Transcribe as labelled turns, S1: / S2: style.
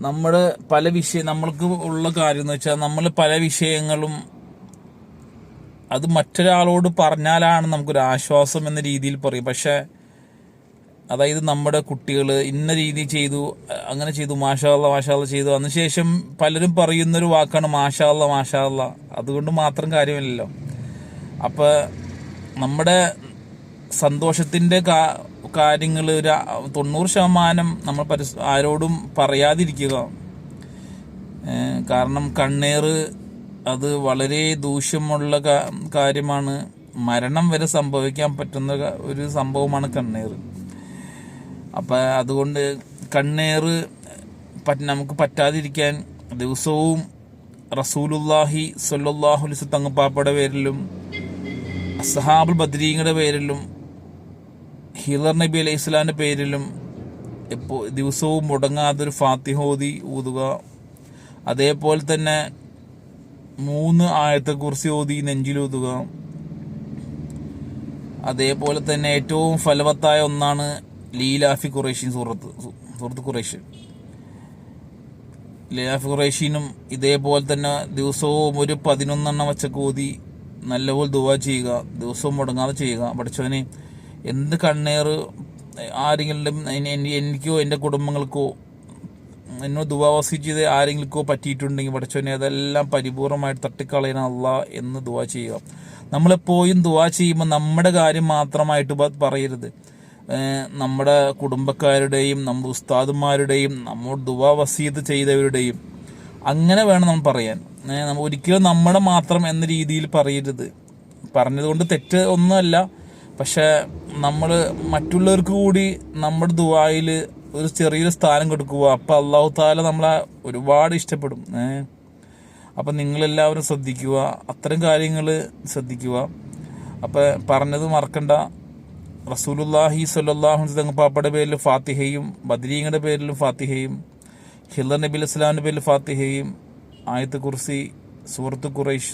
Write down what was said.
S1: നമ്മൾ പല വിഷയം നമ്മൾക്ക് ഉള്ള കാര്യം എന്ന് വെച്ചാൽ നമ്മൾ പല വിഷയങ്ങളും അത് മറ്റൊരാളോട് പറഞ്ഞാലാണ് നമുക്കൊരു ആശ്വാസം എന്ന രീതിയിൽ പറയും. പക്ഷേ അതായത് നമ്മുടെ കുട്ടികൾ ഇന്ന രീതി ചെയ്തു അങ്ങനെ ചെയ്തു മാഷാള്ള മാഷാള്ള ചെയ്തു. അതിനുശേഷം പലരും പറയുന്നൊരു വാക്കാണ് മാഷാള്ള മാഷാള്ള അതുകൊണ്ട് മാത്രം കാര്യമില്ലല്ലോ. അപ്പോൾ നമ്മുടെ സന്തോഷത്തിന്റെ കാര്യങ്ങൾ ഒരു തൊണ്ണൂറ് ശതമാനം നമ്മൾ പരസ് ആരോടും പറയാതിരിക്കുക. കാരണം കണ്ണീർ അത് വളരെ ദൂഷ്യമുള്ള കാര്യമാണ്. മരണം വരെ സംഭവിക്കാൻ പറ്റുന്ന ഒരു സംഭവമാണ് കണ്ണീർ. അപ്പം അതുകൊണ്ട് കണ്ണീർ നമുക്ക് പറ്റാതിരിക്കാൻ ദിവസവും റസൂലുല്ലാഹി സൊല്ലാഹുലിസ് തങ്ങപ്പാപ്പയുടെ പേരിലും അസഹാബുൽ ബദ്രീങ്ങളുടെ പേരിലും ഹിലർ നബി അലൈഹി ഇസ്ലാമിന്റെ പേരിലും ഇപ്പോൾ ദിവസവും മുടങ്ങാതെ ഒരു ഫാത്തിഹോദി ഊതുക. അതേപോലെ തന്നെ മൂന്ന് ആയത്തെ കുറിച്ച് ഓതി നെഞ്ചിലൂതുക അതേപോലെ തന്നെ ഏറ്റവും ഫലവത്തായ ഒന്നാണ് ലീലാഫി ഖുറേഷ്യൻ സൂറത്ത് സൂറത്ത് ഖുറേഷ് ലീലാഫി ഖുറേഷിനും ഇതേപോലെ തന്നെ ദിവസവും ഒരു പതിനൊന്നെണ്ണം വച്ചൊക്കെ ഓതി നല്ലപോലെ ദുവാ ചെയ്യുക ദിവസവും മുടങ്ങാതെ ചെയ്യുക. പഠിച്ചവനെ എന്ത് കണ്ണേറ് ആരെങ്കിലും എനി- എനി- എനിക്കോ എന്റെ കുടുംബങ്ങൾക്കോ എന്നോ ദുവാവാസി ചെയ്ത് ആരെങ്കിലുമൊക്കെ പറ്റിയിട്ടുണ്ടെങ്കിൽ പഠിച്ചവനെ അതെല്ലാം പരിപൂർണമായിട്ട് തട്ടിക്കളയണം അല്ല എന്ന് ദുവാ ചെയ്യുക. നമ്മളെപ്പോഴും ദുവാ ചെയ്യുമ്പോൾ നമ്മുടെ കാര്യം മാത്രമായിട്ട് പറയരുത്. നമ്മുടെ കുടുംബക്കാരുടെയും നമ്മുടെ ഉസ്താദുമാരുടെയും നമ്മോട് ദുവാ വസീത് ചെയ്തവരുടെയും അങ്ങനെ വേണം നമ്മൾ പറയാൻ. ഒരിക്കലും നമ്മുടെ മാത്രം എന്ന രീതിയിൽ പറയരുത്. പറഞ്ഞതുകൊണ്ട് തെറ്റ് ഒന്നുമല്ല. പക്ഷെ നമ്മൾ മറ്റുള്ളവർക്ക് കൂടി നമ്മുടെ ദുബായിൽ ഒരു ചെറിയൊരു സ്ഥാനം കൊടുക്കുക അപ്പം അള്ളാഹു താല നമ്മളെ ഒരുപാട് ഇഷ്ടപ്പെടും. ഏഹ് അപ്പം നിങ്ങളെല്ലാവരും ശ്രദ്ധിക്കുക അത്തരം കാര്യങ്ങൾ ശ്രദ്ധിക്കുക. അപ്പം പറഞ്ഞത് മറക്കണ്ട. റസൂലുല്ലാഹി അലൈഹി വസല്ലം പാപ്പയുടെ പേരിൽ ഫാത്തിഹയും ബദ്രീങ്ങളുടെ പേരിൽ ഫാത്തിഹയും ഹില്ലർ നബി അസ്ലാമിന്റെ പേരിൽ ഫാത്തിഹയും ആയത്ത് കുർസി സുഹൃത്ത് ഖുറൈഷ്